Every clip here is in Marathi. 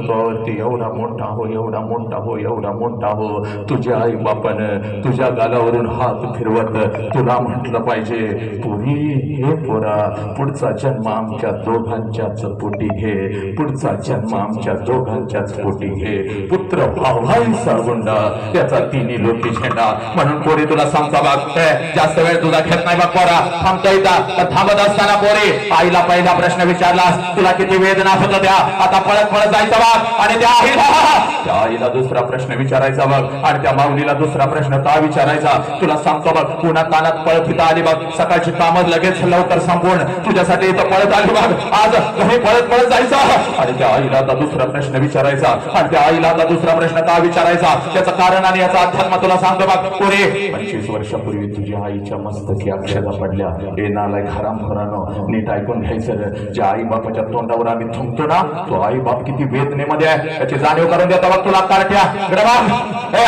वरती एवढा मोठा हो एवढा मोठा हो एवढा मोठा हो. तुझ्या आई बापानं तुझ्या गालावरून हात फिरवत तुला म्हटलं पाहिजे पुरी हे पोरा पुढचा जन्म आमच्या दोघांच्याच पोटी घे. पुढचा जन्म आमच्या दोघांच्याच पोटी घे. पुत्र भावाई गुंडा त्याचा तिन्ही लोकी झेंडा. म्हणून पोरी तुला सांगता बाग जास्त वेळ तुला घेत नाही बाग पोरा. थांबता येतात तर थांबत असताना पोरी आईला पहिला प्रश्न विचारला तुला किती वेदना होत त्या आता पळत पळत जायचं विचारतात आणि त्या आईला त्या आईला दुसरा प्रश्न विचारायचा बघ. आणि त्या माऊलीला दुसरा प्रश्न का विचारायचा? तुला सांगतो बघ पुन्हा कानात पळत इथं आली बघ. सकाळची कामं लगेच लवकर संपूर्ण तुझ्यासाठी इथं पळत आली बघ. आज घरी पळत पळत जायचं. आणि त्या आईला आता दुसरा प्रश्न विचारायचा. आणि त्या आईला आता दुसरा प्रश्न का विचारायचा? त्याचं कारण आणि याचा अध्यात्म तुला सांगतो बघ. पुरे पंचवीस वर्षापूर्वी तुझ्या आईच्या मस्तकी अक्षरा पडल्या. हे नालाय हरामखोरानो नीट ऐकून घ्यायचं ज्या आई बापाच्या तोंडावर आम्ही थुंकतो ना तो आई बाप किती वेदनेमध्ये आहे. त्याची जाणीव करून देतो बघ तुला तारख्या इकडे बघ. ए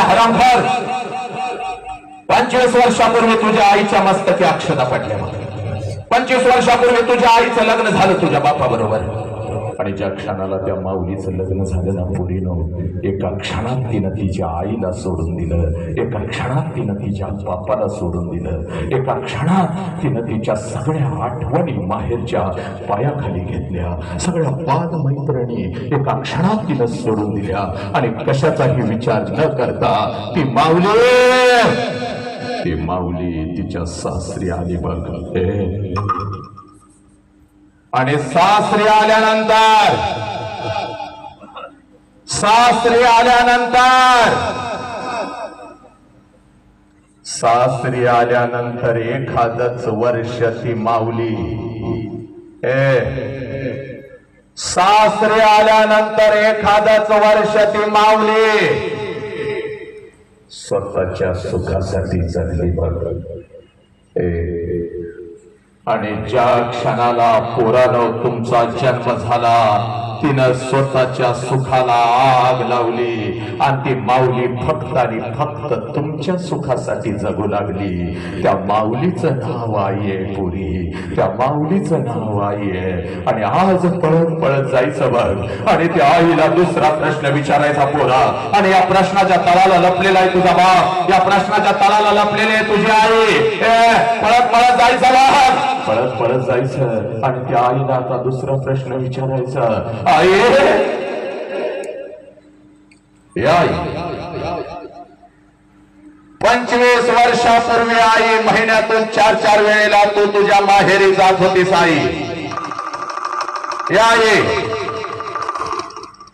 पंचवीस वर्षापूर्वी तुझ्या आईच्या मस्तकी अक्षता पडल्या पंचवीस वर्षापूर्वी तुझ्या आईचं लग्न झालं तुझ्या बापाबरोबर. आणि ज्या क्षणाला त्या माऊलीचं लग्न झालं ना पुरीनं एका क्षणात तिनं तिच्या आईला सोडून दिलं एका क्षणात तिनं तिच्या बापाला सोडून दिलं एका क्षणात तिनं तिच्या सगळ्या आठवणी माहेरच्या पायाखाली घेतल्या सगळ्या पाद मैत्रिणी एका क्षणात तिनं सोडून दिल्या आणि कशाचाही विचार न करता ती माऊली ती माऊली तिच्या सासरी आली बघ. आणि सासरी आल्यानंतर सासरी आल्यानंतर सासरी आल्यानंतर एखादच वर्ष ती माऊली. ए सासरी आल्यानंतर एखादच वर्ष ती माऊली. स्वतःच्या सुखासाठी जगली बघ आणि ज्या क्षणाला पोरानं तुमचा जन्म झाला तिनं स्वतःच्या सुखाला आग लावली आणि ती माऊली फक्त आणि फक्त तुमच्या सुखासाठी जगू लागली. त्या माऊलीचं नाव आहे पुरी. त्या माऊलीचं नाव आहे. आणि आज पळत पळत जायचं बघ. आणि त्या आईला दुसरा प्रश्न विचारायचा पोरा. आणि या प्रश्नाच्या तळाला लपलेला आहे तुझा बाप. या प्रश्नाच्या तळाला लपलेले आहे तुझी आई. पळत पळत जायचं बघ. पळत पळत जायचं आणि त्या आईला आता दुसरा प्रश्न विचारायचा. आई! आई! पंचवीस वर्षापूर्वी आई महिन्यातून चार चार वेळेला तू तुझ्या माहेरी जात होतीस आई. या आई!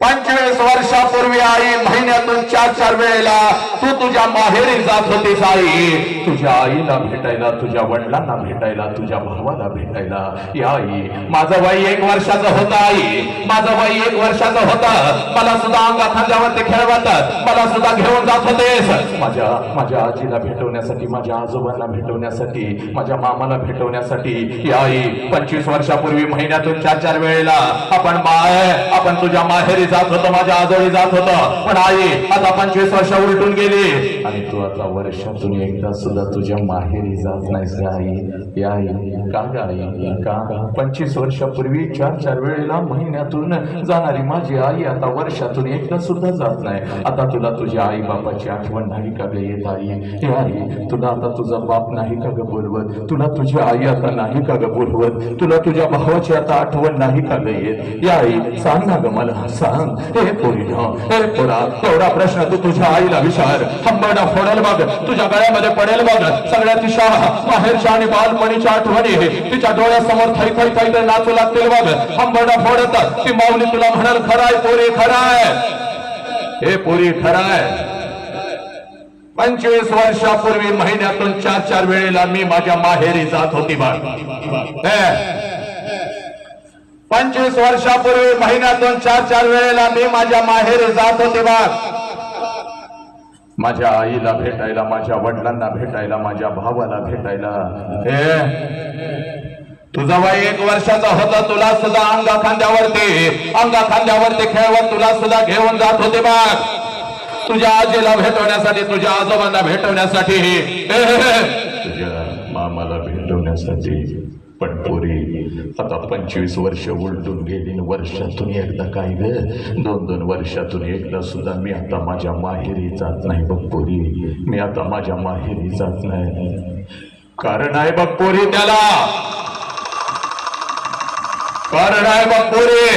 पंचवीस वर्षापूर्वी आई महिन्यातून चार चार वेळेला तू तुझ्या माहेरी जात होतीस आई. तुझ्या आईला भेटायला तुझ्या वडिलांना भेटायला तुझ्या भावाला भेटायला. या आई माझं वय एक वर्षाचं होता आई. माझं वय एक वर्षाचं होता. मला सुद्धा अंगा खांद्यावरती खेळवतात. मला सुद्धा घेऊन जात होतेस. माझ्या माझ्या आजीला भेटवण्यासाठी माझ्या आजोबांना भेटवण्यासाठी माझ्या मामाला भेटवण्यासाठी या आई पंचवीस वर्षापूर्वी महिन्यातून चार चार वेळेला आपण माय आपण तुझ्या माहेरी जात होतं माझ्या आजोळी जात होतं. पण आई आता पंचवीस वर्ष उलटून गेली. आणि तू आता वर्षातून एकदा सुद्धा तुझ्या माहेरी जात नाहीस ग आई. या आई का ग आई? का? पंचवीस वर्षापूर्वी चार चार वेळेला महिन्यातून जाणारी माझी आई आता वर्षातून एकदा सुद्धा जात नाही. आता तुला तुझ्या आई बापाची आठवण नाही का ग येत आई? हे आई तुला आता तुझा बाप नाही का ग बोलवत? तुला तुझी आई आता नाही का ग बोलवत? तुला तुझ्या भावाची आता आठवण नाही का ग येत? या आई सांग ना ग मला सांग. हे पोरी हे पोरा एवढा प्रश्न तू तुझ्या आईला विचार. हंबरडा फोडेल बघ तुझ्या गळ्यामध्ये पडेल बघ. सगळ्या तिच्या माहेरच्या आणि बालपणीच्या आठवणी. तिच्या डोळ्यासमोर थै थै थै तर नाचू लागतील बघ. हंबरडा फोडत ती माऊली तुला म्हणाल खराय पोरी खराय. हे पोरी खराय. पंचवीस वर्षापूर्वी महिन्यातून चार चार वेळेला मी माझ्या माहेरी जात होती बघ. पंचवीस वर्षापूर्वी महिन्यातून चार चार वेळेला मी माझ्या माहेरी जात होते बाग माझ्या आईला भेटायला माझ्या वडिलांना भेटायला माझ्या भावाला भेटायला. हे तुझा वय एक वर्षाचा होता तुला सुद्धा अंगा खांद्यावरती अंगा खांद्यावरती खेळवत तुला सुद्धा घेऊन जात होते बाग तुझ्या आजीला भेटवण्यासाठी तुझ्या आजोबांना भेटवण्यासाठी. हे, तुझ्या मामाला भेटवण्यासाठी. पण पोरी आता पंचवीस वर्ष उलटून गेली वर्षातून एकदा काय ग? दोन दोन वर्षातून एकदा सुद्धा मी आता माझ्या माहेरी जात नाही बघ पोरी. मी आता माझ्या माहेरी जात नाही. कारण आहे बघ पोरी त्याला. कारण आहे बघ पोरी.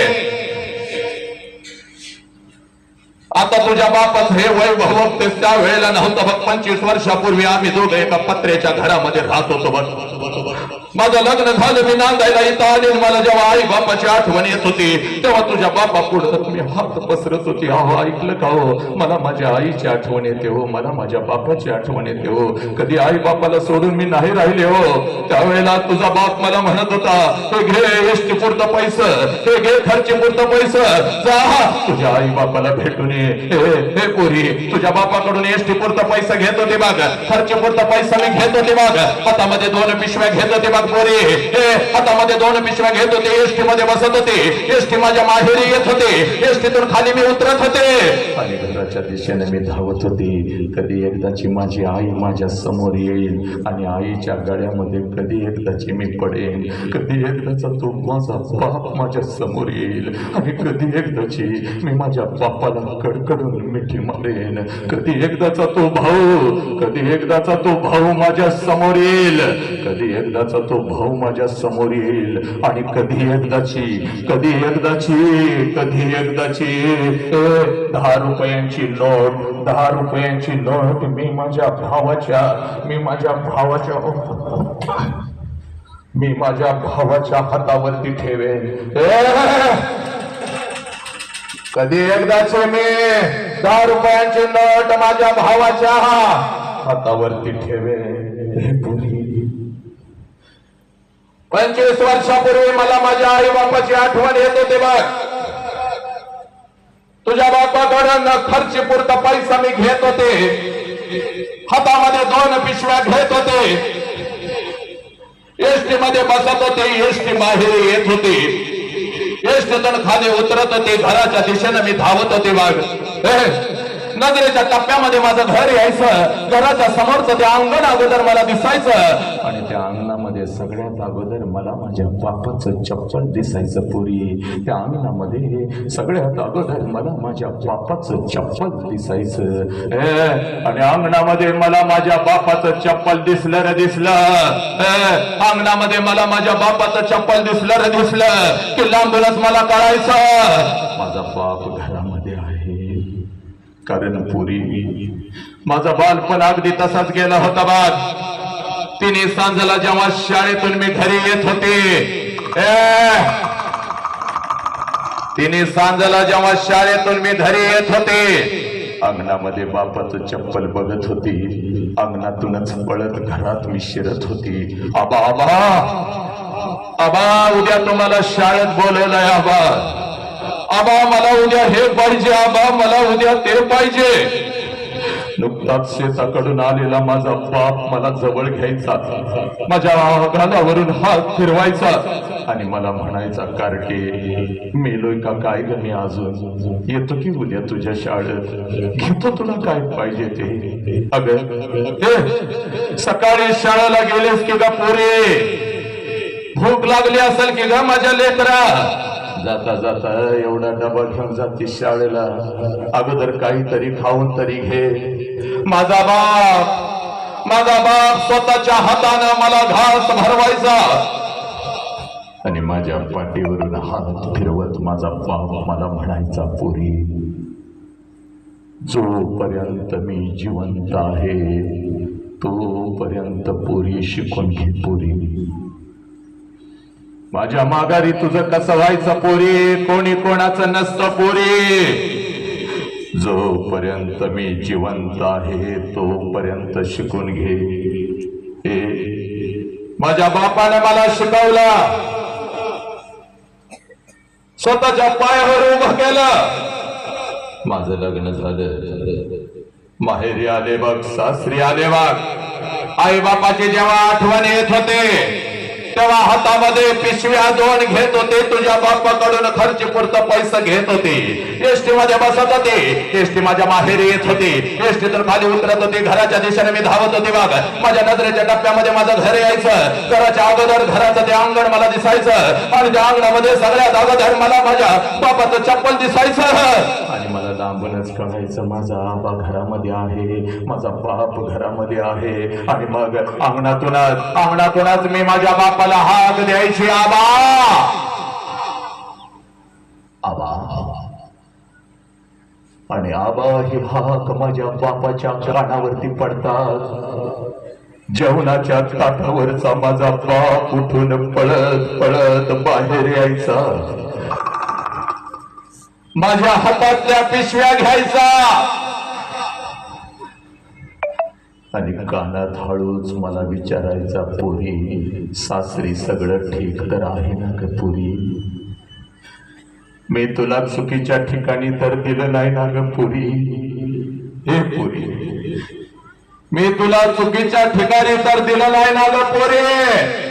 आता तुझ्या बापात हे वैभव बघतेस त्या वेळेला नव्हतं बघ. पंचवीस वर्षापूर्वी आम्ही दोघं एका पत्र्याच्या घरामध्ये राहत होतो बघ माझं लग्न झालं मी नांदायला इथं आले मला जेव्हा आई बापाची आठवण येत होती तेव्हा तुझ्या बापा पुढं मी हात पसरत होती. अहो ऐकलं का हो? मला माझ्या आईची आठवण येते हो मला माझ्या बापाची आठवण येते हो. कधी आई बापाला सोडून मी नाही राहिले हो. त्यावेळेला तुझा बाप मला म्हणत होता हे घे एसटी पुरतं पैसं हे घे खर्ची पुरतं पैसं जा तुझ्या आई बापाला भेटून ये. हे हे पोरी तुझ्या बापाकडून एसटी पुरतं पैसा घेत होते बाग खर्ची पुरतं पैसा मी घेत होते बाग. हातामध्ये दोन पिशव्या घेत होते बघ पोरी. हे हातामध्ये दोन पिशव्या घेत होते. एसटी मध्ये बसत होते. एसटी माझ्या माहेरी येत होते. एसटीतून खाली मी उतरत होते. आणि दिशेने मी धावत होती. कधी एकदाची माझी आई माझ्यासमोर येईल आणि आईच्या गळ्यामध्ये कधी एकदाची मी पडेन कधी एकदाचा तो माझा बाप माझ्यासमोर येईल. आणि कधी एकदाची मी माझ्या बापाला कडकडून मिठी मारेन. कधी एकदाचा तो भाऊ कधी एकदाचा तो भाऊ माझ्यासमोर येईल. कधी एकदाचा तो भाऊ माझ्यासमोर येईल. आणि कधी एकदाची कधी एकदाची कधी एकदाची दहा रुपये रुपयांची नोट दहा रुपयांची नोट मी माझ्या भावाच्या मी माझ्या भावाच्या हो, हो, हो. मी माझ्या भावाच्या हातावरती ठेवेन. कधी एकदाच मी दहा रुपयांची नोट माझ्या भावाच्या हातावरती ठेवेन. पंचवीस वर्षापूर्वी मला माझ्या आई बापाची आठवण येत होते बघ. तुझ्या बापाकडून खर्ची पुरता पैसा मी घेत होते. हातामध्ये दोन पिशव्या घेत होते. एसटी मध्ये बसत होते एसटी माहेरी येत होती. एसटीतून खाली उतरत होते घराच्या दिशेने मी धावत होते बाग नजरेच्या टप्प्यामध्ये माझं घर यायचं घराच्या समोरचं ते अंगण अगोदर मला दिसायचं. आणि त्या अंगणामध्ये सगळ्यात अगोदर मला माझ्या बापाचं चप्पल दिसायचं पुरी. त्या अंगणामध्ये सगळ्यात अगोदर मला माझ्या बापाचं चप्पल दिसायचं. आणि अंगणामध्ये मला माझ्या बापाचं चप्पल दिसलं रे दिसलं. अंगणामध्ये मला माझ्या बापाचं चप्पल दिसलं रे दिसलं. की लांबूनच मला कळायचं. माझा बाप घरामध्ये आहे. कारण पुरी माझा बालपण अगदी तसाच गेला होता बाग तिने सांजला जेव्हा शाळेतून मी घरी येत होते तिने सांजला जेव्हा शाळेतून मी घरी येत होते अंगणामध्ये बापाचं चप्पल बघत होती अंगणातूनच पळत घरात मी शिरत होती. आबा आबा! आबा उद्या तुम्हाला शाळेत बोलवलंय आबा. आबा मला उद्या हे पाहिजे आबा मला उद्या ते पाहिजे. नुकताच शेताकडून आलेला माझा बाप मला जवळ घ्यायचा. माझ्या गालावरून हात फिरवायचा. आणि मला म्हणायचा कारके मेलोय का काय ग मी अजून? येतो की उद्या तुझ्या शाळेत? घेतो तुला काय पाहिजे ते? अग सकाळी शाळेला गेलेस की का पोरे? भूक लागली असेल की ग माझ्या लेकरा? जाता जाता एवढा डबा घेऊन जाते शाळेला. अगोदर काहीतरी खाऊन तरी घे. माझा बाप माझा बाप स्वतःच्या हातानं मला घास भरवायचा. आणि माझ्या पाठीवरून हात फिरवत माझा बाप मला म्हणायचा पुरी जोपर्यंत मी जिवंत आहे तोपर्यंत पुरी शिकून घे पुरी. माझ्या माघारी तुझं कसं व्हायचं पोरी? कोणी कोणाचं नसतं पोरी. जोपर्यंत मी जिवंत आहे तोपर्यंत शिकून घे. हे माझ्या बापाने मला शिकवला. स्वतःच्या पायावर उभं केलं. माझं लग्न झालं. माहेरी आले बघ सासरी आले बघ. आई बापाचे जेव्हा आठवण येत होते तेव्हा हातामध्ये पिशव्या दोन घेत होते. तुझ्या बापाकडून खर्च पुरतं पैसे घेत होते. एसटी मध्ये बसत होते. एसटी माझ्या माहेरी येत होते. एसटी तर खाली उतरत होती. घराच्या दिशेने मी धावत होते बाग माझ्या नजरेच्या टप्प्यामध्ये माझं घर यायचं. घराच्या अगोदर घराचं ते अंगण मला दिसायचं. आणि त्या अंगणामध्ये सगळ्यात अगोदर मला माझ्या बापाचं चप्पल दिसायचं. आणि मला लांबूनच कळायचं माझा आबा घरामध्ये आहे. माझा बाप घरामध्ये आहे. आणि मग अंगणातूनच अंगणातूनच मी माझ्या बापाला देवाला हाक द्यायची आबा. आबा आणि आबा हे हाक माझ्या बापाच्या कानावरती पडतात. जेवणाच्या ताटावरचा माझा बाप उठून पळत पळत बाहेर यायचा. माझ्या हातातल्या पिशव्या घ्यायचा. आणि कानात हळूच मला विचारायचा पुरी सासरी सगळं ठीक तर आहे ना ग पुरी? मी तुला चुकीच्या ठिकाणी तर दिलं नाही ना ग पुरी. हे पुरी मी तुला चुकीच्या ठिकाणी तर दिलं नाही ना ग पुरी?